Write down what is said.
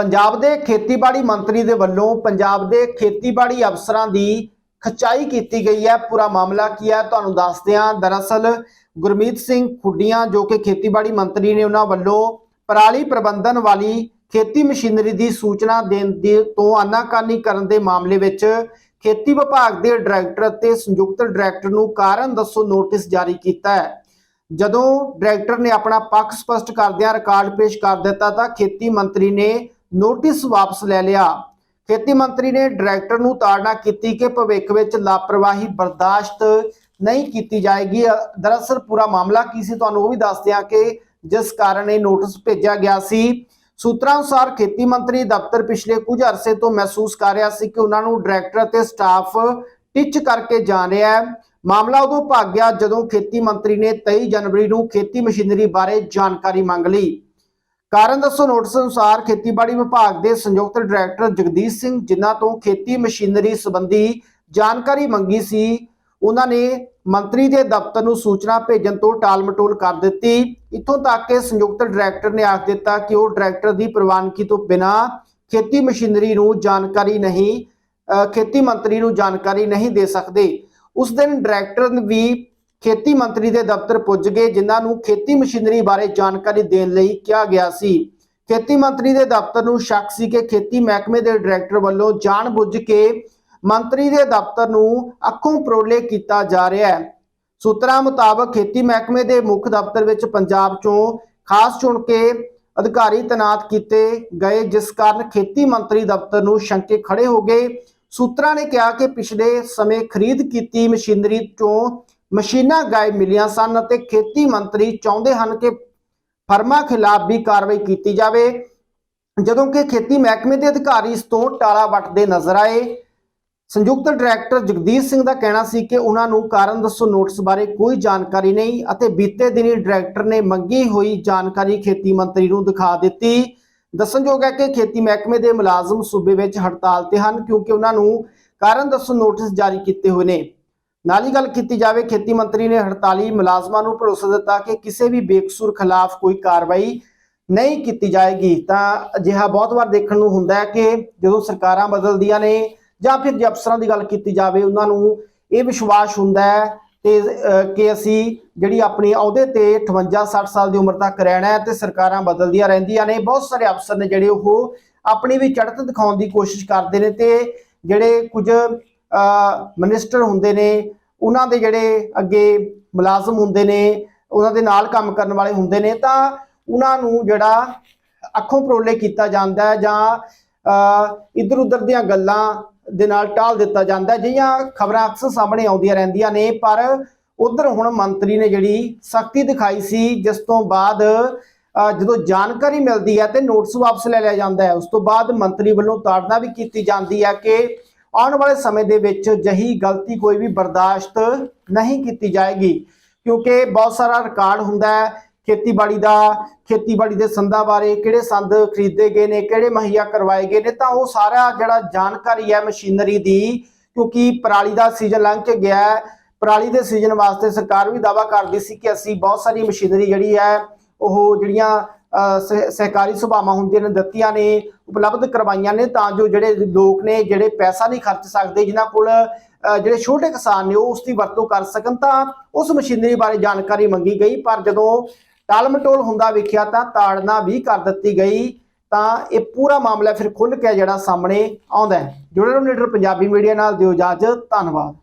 ਪੰਜਾਬ ਦੇ ਖੇਤੀਬਾੜੀ ਮੰਤਰੀ ਦੇ ਵੱਲੋਂ ਪੰਜਾਬ ਦੇ ਖੇਤੀਬਾੜੀ ਅਫਸਰਾਂ ਦੀ ਖਚਾਈ ਕੀਤੀ ਗਈ ਹੈ। ਪੂਰਾ ਮਾਮਲਾ ਕੀ ਹੈ ਤੁਹਾਨੂੰ ਦੱਸਦੇ ਹਾਂ। ਦਰਅਸਲ ਗੁਰਮੀਤ ਸਿੰਘ ਖੁੱਡੀਆਂ, ਜੋ ਕਿ ਖੇਤੀਬਾੜੀ ਮੰਤਰੀ ਨੇ, ਉਹਨਾਂ ਵੱਲੋਂ ਪਰਾਲੀ ਪ੍ਰਬੰਧਨ ਵਾਲੀ ਖੇਤੀ ਮਸ਼ੀਨਰੀ ਦੀ ਸੂਚਨਾ ਦੇਣ ਦੀ ਤੋਂ ਆਨਾਕਾਨੀ ਕਰਨ ਦੇ ਮਾਮਲੇ ਵਿੱਚ ਖੇਤੀ ਵਿਭਾਗ ਦੇ ਡਾਇਰੈਕਟਰ ਅਤੇ ਸੰਯੁਕਤ ਡਾਇਰੈਕਟਰ ਨੂੰ ਕਾਰਨ ਦੱਸੋ ਨੋਟਿਸ ਜਾਰੀ ਕੀਤਾ ਹੈ। ਜਦੋਂ ਡਾਇਰੈਕਟਰ ਨੇ ਆਪਣਾ ਪੱਖ ਸਪਸ਼ਟ ਕਰਦਿਆਂ ਰਿਕਾਰਡ ਪੇਸ਼ ਕਰ ਦਿੱਤਾ ਤਾਂ ਖੇਤੀ ਮੰਤਰੀ ਨੇ ਨੋਟਿਸ ਵਾਪਸ ਲੈ ਲਿਆ। ਖੇਤੀ ਮੰਤਰੀ ਨੇ ਡਾਇਰੈਕਟਰ ਨੂੰ ਤਾੜਨਾ ਕੀਤੀ ਕਿ ਭਵਿੱਖ ਵਿੱਚ ਲਾਪਰਵਾਹੀ ਬਰਦਾਸ਼ਤ ਨਹੀਂ ਕੀਤੀ ਜਾਏਗੀ। ਦਰਅਸਲ ਪੂਰਾ ਮਾਮਲਾ ਕੀ ਸੀ ਤੁਹਾਨੂੰ ਉਹ ਵੀ ਦੱਸਦੇ ਹਾਂ ਕਿ ਜਿਸ ਕਾਰਨ ਇਹ ਨੋਟਿਸ ਭੇਜਿਆ ਗਿਆ ਸੀ। ਸੂਤਰਾਂ ਅਨੁਸਾਰ ਖੇਤੀ ਮੰਤਰੀ ਦਫ਼ਤਰ ਪਿਛਲੇ ਕੁਝ ਅਰਸੇ ਤੋਂ ਮਹਿਸੂਸ ਕਰ ਰਿਹਾ ਸੀ ਕਿ ਉਹਨਾਂ ਨੂੰ ਡਾਇਰੈਕਟਰ ਅਤੇ ਸਟਾਫ ਟਿੱਚ ਕਰਕੇ ਜਾ ਰਿਹਾ ਹੈ। ਮਾਮਲਾ ਉਦੋਂ ਭਾਗ ਗਿਆ ਜਦੋਂ ਖੇਤੀ ਮੰਤਰੀ ਨੇ 23 ਜਨਵਰੀ ਨੂੰ ਖੇਤੀ ਮਸ਼ੀਨਰੀ ਬਾਰੇ ਜਾਣਕਾਰੀ ਮੰਗ ਲਈ। ਕਾਰਨ ਦੱਸੋ ਨੋਟਿਸ ਅਨੁਸਾਰ ਖੇਤੀਬਾੜੀ ਵਿਭਾਗ ਦੇ ਸੰਯੁਕਤ ਡਾਇਰੈਕਟਰ ਜਗਦੀਸ਼ ਸਿੰਘ, ਜਿਨ੍ਹਾਂ ਤੋਂ ਖੇਤੀ ਮਸ਼ੀਨਰੀ ਸੰਬੰਧੀ ਜਾਣਕਾਰੀ ਮੰਗੀ ਸੀ। ਉਹਨਾਂ ਨੇ ਮੰਤਰੀ ਦੇ ਦਫ਼ਤਰ ਨੂੰ ਸੂਚਨਾ ਭੇਜਣ ਤੋਂ ਟਾਲਮਟੋਲ ਕਰ ਦਿੱਤੀ। ਇੱਥੋਂ ਤੱਕ ਕਿ ਸੰਯੁਕਤ ਡਾਇਰੈਕਟਰ ਨੇ ਆਖ ਦਿੱਤਾ ਕਿ ਉਹ ਡਾਇਰੈਕਟਰ ਦੀ ਪ੍ਰਵਾਨਗੀ ਤੋਂ ਬਿਨਾਂ ਖੇਤੀ ਮਸ਼ੀਨਰੀ ਨੂੰ ਜਾਣਕਾਰੀ ਨਹੀਂ ਖੇਤੀ ਮੰਤਰੀ ਨੂੰ ਜਾਣਕਾਰੀ ਨਹੀਂ ਦੇ ਸਕਦੇ। ਉਸ ਦਿਨ ਡਾਇਰੈਕਟਰ ਵੀ ਖੇਤੀ ਮੰਤਰੀ ਦੇ ਦਫ਼ਤਰ ਪੁੱਜ ਗਏ, ਜਿਨ੍ਹਾਂ ਨੂੰ ਖੇਤੀ ਮਸ਼ੀਨਰੀ ਬਾਰੇ ਜਾਣਕਾਰੀ ਦੇਣ ਲਈ ਕਿਹਾ ਗਿਆ ਸੀ। ਖੇਤੀ ਮੰਤਰੀ ਦੇ ਦਫ਼ਤਰ ਨੂੰ ਸ਼ੱਕ ਸੀ ਕਿ ਖੇਤੀ ਮਹਿਕਮੇ ਦੇ ਡਾਇਰੈਕਟਰ ਵੱਲੋਂ ਜਾਣਬੁੱਝ ਕੇ ਮੰਤਰੀ ਦੇ ਦਫ਼ਤਰ ਨੂੰ ਅੱਖੋਂ ਪਰੋਲੇ ਕੀਤਾ ਜਾ ਰਿਹਾ ਹੈ। ਸੂਤਰਾਂ ਮੁਤਾਬਕ ਖੇਤੀ ਮਹਿਕਮੇ ਦੇ ਮੁੱਖ ਦਫ਼ਤਰ ਵਿੱਚ ਪੰਜਾਬ ਚੋਂ ਖਾਸ ਚੁਣ ਕੇ ਅਧਿਕਾਰੀ ਤੈਨਾਤ ਕੀਤੇ ਗਏ, ਜਿਸ ਕਾਰਨ ਖੇਤੀ ਮੰਤਰੀ ਦਫ਼ਤਰ ਨੂੰ ਸ਼ੰਕੇ ਖੜੇ ਹੋ ਗਏ। ਸੂਤਰਾਂ ਨੇ ਕਿਹਾ ਕਿ ਪਿਛਲੇ ਸਮੇਂ ਖਰੀਦ ਕੀਤੀ ਮਸ਼ੀਨਰੀ ਤੋਂ ਮਸ਼ੀਨਾਂ ਗਾਇਬ ਮਿਲੀਆਂ ਸਨ ਅਤੇ ਖੇਤੀ ਮੰਤਰੀ ਚਾਹੁੰਦੇ ਹਨ ਕਿ ਫਰਮਾਂ ਖਿਲਾਫ ਵੀ ਕਾਰਵਾਈ ਕੀਤੀ ਜਾਵੇ। ਜਦੋਂ ਕਿ ਖੇਤੀ ਮਹਿਕਮੇ ਦੇ ਅਧਿਕਾਰੀ ਇਸ ਤੋਂ ਟਾਲਾ ਵੱਟਦੇ ਨਜ਼ਰ ਆਏ। ਸੰਯੁਕਤ ਡਾਇਰੈਕਟਰ ਜਗਦੀਸ਼ ਸਿੰਘ ਦਾ ਕਹਿਣਾ ਸੀ ਕਿ ਉਹਨਾਂ ਨੂੰ ਕਾਰਨ ਦੱਸੋ, ਨੋਟਿਸ ਬਾਰੇ ਕੋਈ ਜਾਣਕਾਰੀ ਨਹੀਂ ਅਤੇ ਬੀਤੇ ਦਿਨੀ ਡਾਇਰੈਕਟਰ ਨੇ ਮੰਗੀ ਹੋਈ ਜਾਣਕਾਰੀ ਖੇਤੀ ਮੰਤਰੀ ਨੂੰ ਦਿਖਾ ਦਿੱਤੀ। ਦੱਸਣਯੋਗ ਹੈ ਕਿ ਖੇਤੀ ਮਹਿਕਮੇ ਦੇ ਮੁਲਾਜ਼ਮ ਸੂਬੇ ਵਿੱਚ ਹੜਤਾਲ ਤੇ ਹਨ ਕਿਉਂਕਿ ਉਹਨਾਂ ਨੂੰ ਕਾਰਨ ਦੱਸੋ, ਨੋਟਿਸ ਜਾਰੀ ਕੀਤੇ ਹੋਏ ਨੇ। ਨਾਲ ਹੀ ਗੱਲ ਕੀਤੀ ਜਾਵੇ, ਖੇਤੀ ਮੰਤਰੀ ਨੇ ਹੜਤਾਲੀ ਮੁਲਾਜ਼ਮਾਂ ਨੂੰ ਭਰੋਸਾ ਦਿੱਤਾ ਕਿ ਕਿਸੇ ਵੀ ਬੇਕਸੂਰ ਖਿਲਾਫ ਕੋਈ ਕਾਰਵਾਈ ਨਹੀਂ ਕੀਤੀ ਜਾਏਗੀ। ਤਾਂ ਅਜਿਹਾ ਬਹੁਤ ਵਾਰ ਦੇਖਣ ਨੂੰ ਹੁੰਦਾ ਹੈ ਕਿ ਜਦੋਂ ਸਰਕਾਰਾਂ ਬਦਲਦੀਆਂ ਨੇ ਜਾਂ ਫਿਰ ਜੇ ਅਫਸਰਾਂ ਦੀ ਗੱਲ ਕੀਤੀ ਜਾਵੇ, ਉਹਨਾਂ ਨੂੰ ਇਹ ਵਿਸ਼ਵਾਸ ਹੁੰਦਾ ਹੈ ਤੇ ਕਿ ਅਸੀਂ ਜਿਹੜੀ ਆਪਣੀ ਅਹੁਦੇ ਤੇ 58 60 ਸਾਲ ਦੀ ਉਮਰ ਤੱਕ ਰਹਿਣਾ ਹੈ ਤੇ ਸਰਕਾਰਾਂ ਬਦਲਦੀਆਂ ਰਹਿੰਦੀਆਂ ਨੇ। ਬਹੁਤ ਸਾਰੇ ਅਫਸਰ ਨੇ ਜਿਹੜੇ ਉਹ ਆਪਣੀ ਵੀ ਚੜ੍ਹਤ ਦਿਖਾਉਣ ਦੀ ਕੋਸ਼ਿਸ਼ ਕਰਦੇ ਨੇ ਤੇ ਜਿਹੜੇ ਕੁਝ ਮਿਨਿਸਟਰ ਹੁੰਦੇ ਨੇ, ਉਹਨਾਂ ਦੇ ਜਿਹੜੇ ਅੱਗੇ ਮੁਲਾਜ਼ਮ ਹੁੰਦੇ ਨੇ, ਉਹਨਾਂ ਦੇ ਨਾਲ ਕੰਮ ਕਰਨ ਵਾਲੇ ਹੁੰਦੇ ਨੇ, ਤਾਂ ਉਹਨਾਂ ਨੂੰ ਜਿਹੜਾ ਅੱਖੋਂ ਪਰੋਲੇ ਕੀਤਾ ਜਾਂਦਾ ਹੈ ਜਾਂ ਇਧਰ ਉਧਰ ਦੀਆਂ ਗੱਲਾਂ ਦੇ ਨਾਲ ਟਾਲ ਦਿੱਤਾ ਜਾਂਦਾ ਹੈ, ਜਿਹੀਆਂ ਖਬਰਾਂ ਅਕਸਰ ਸਾਹਮਣੇ ਆਉਂਦੀਆਂ ਰਹਿੰਦੀਆਂ ਨੇ, ਪਰ ਉਧਰ ਹੁਣ ਮੰਤਰੀ ਨੇ ਜਿਹੜੀ ਸਖਤੀ ਦਿਖਾਈ ਸੀ, ਜਿਸ ਤੋਂ ਬਾਅਦ ਜਦੋਂ ਜਾਣਕਾਰੀ ਮਿਲਦੀ ਹੈ ਤੇ ਨੋਟਿਸ ਵਾਪਸ ਲੈ ਲਿਆ ਜਾਂਦਾ ਹੈ, ਉਸ ਤੋਂ ਬਾਅਦ ਮੰਤਰੀ ਵੱਲੋਂ ਤਾੜਨਾ ਵੀ ਕੀਤੀ ਜਾਂਦੀ ਹੈ ਕਿ ਆਉਣ ਵਾਲੇ ਸਮੇਂ ਦੇ ਵਿੱਚ ਜਹੀ ਗਲਤੀ ਕੋਈ ਵੀ ਬਰਦਾਸ਼ਤ ਨਹੀਂ ਕੀਤੀ ਜਾਏਗੀ, ਕਿਉਂਕਿ ਬਹੁਤ ਸਾਰਾ ਰਿਕਾਰਡ ਹੁੰਦਾ ਹੈ, ਖੇਤੀਬਾੜੀ ਦਾ, ਖੇਤੀਬਾੜੀ ਦੇ ਸੰਦਾਂ ਬਾਰੇ ਕਿਹੜੇ ਸੰਦ ਖਰੀਦੇ ਗਏ ਨੇ, ਕਿਹੜੇ ਮੁਹੱਈਆ ਕਰਵਾਏ ਗਏ ਨੇ, ਤਾਂ ਉਹ ਸਾਰਾ ਜਿਹੜਾ ਜਾਣਕਾਰੀ ਹੈ ਮਸ਼ੀਨਰੀ ਦੀ, ਕਿਉਂਕਿ ਪਰਾਲੀ ਦਾ ਸੀਜ਼ਨ ਲੰਘ ਕੇ ਗਿਆ ਹੈ, ਪਰਾਲੀ ਦੇ ਸੀਜ਼ਨ ਵਾਸਤੇ ਸਰਕਾਰ ਵੀ ਦਾਵਾ ਕਰਦੀ ਸੀ ਕਿ ਅਸੀਂ ਬਹੁਤ ਸਾਰੀ ਮਸ਼ੀਨਰੀ ਜਿਹੜੀ ਹੈ, ਉਹ ਜਿਹੜੀਆਂ ਸਹਿਕਾਰੀ ਸੁਭਾਵਾਂ ਹੁੰਦੀਆਂ ਨੇ, ਦਿੱਤੀਆਂ ਨੇ, ਉਪਲਬਧ ਕਰਵਾਈਆਂ ਨੇ, ਤਾਂ ਜੋ ਜਿਹੜੇ ਲੋਕ ਨੇ, ਜਿਹੜੇ ਪੈਸਾ ਨਹੀਂ ਖਰਚ ਸਕਦੇ, ਜਿਨ੍ਹਾਂ ਕੋਲ ਜਿਹੜੇ ਛੋਟੇ ਕਿਸਾਨ ਨੇ, ਉਹ ਉਸ ਦੀ ਵਰਤੋਂ ਕਰ ਸਕਣ, ਤਾਂ ਉਸ ਮਸ਼ੀਨਰੀ ਬਾਰੇ ਜਾਣਕਾਰੀ ਮੰਗੀ ਗਈ, ਪਰ ਜਦੋਂ ਟਾਲਮਟੋਲ ਹੁੰਦਾ ਵਿਖਿਆ ਤਾਂ ਤਾੜਨਾ ਵੀ ਕਰ ਦਿੱਤੀ ਗਈ, ਤਾਂ ਇਹ ਪੂਰਾ ਮਾਮਲਾ ਫਿਰ ਖੁੱਲ ਕੇ ਜਿਹੜਾ ਸਾਹਮਣੇ ਆਉਂਦਾ ਜੁੜੇ ਰਹੋ ਨੀਡਰ ਪੰਜਾਬੀ ਮੀਡੀਆ ਨਾਲ, ਦਿਓ ਇਜਾਜ਼ਤ, ਧੰਨਵਾਦ।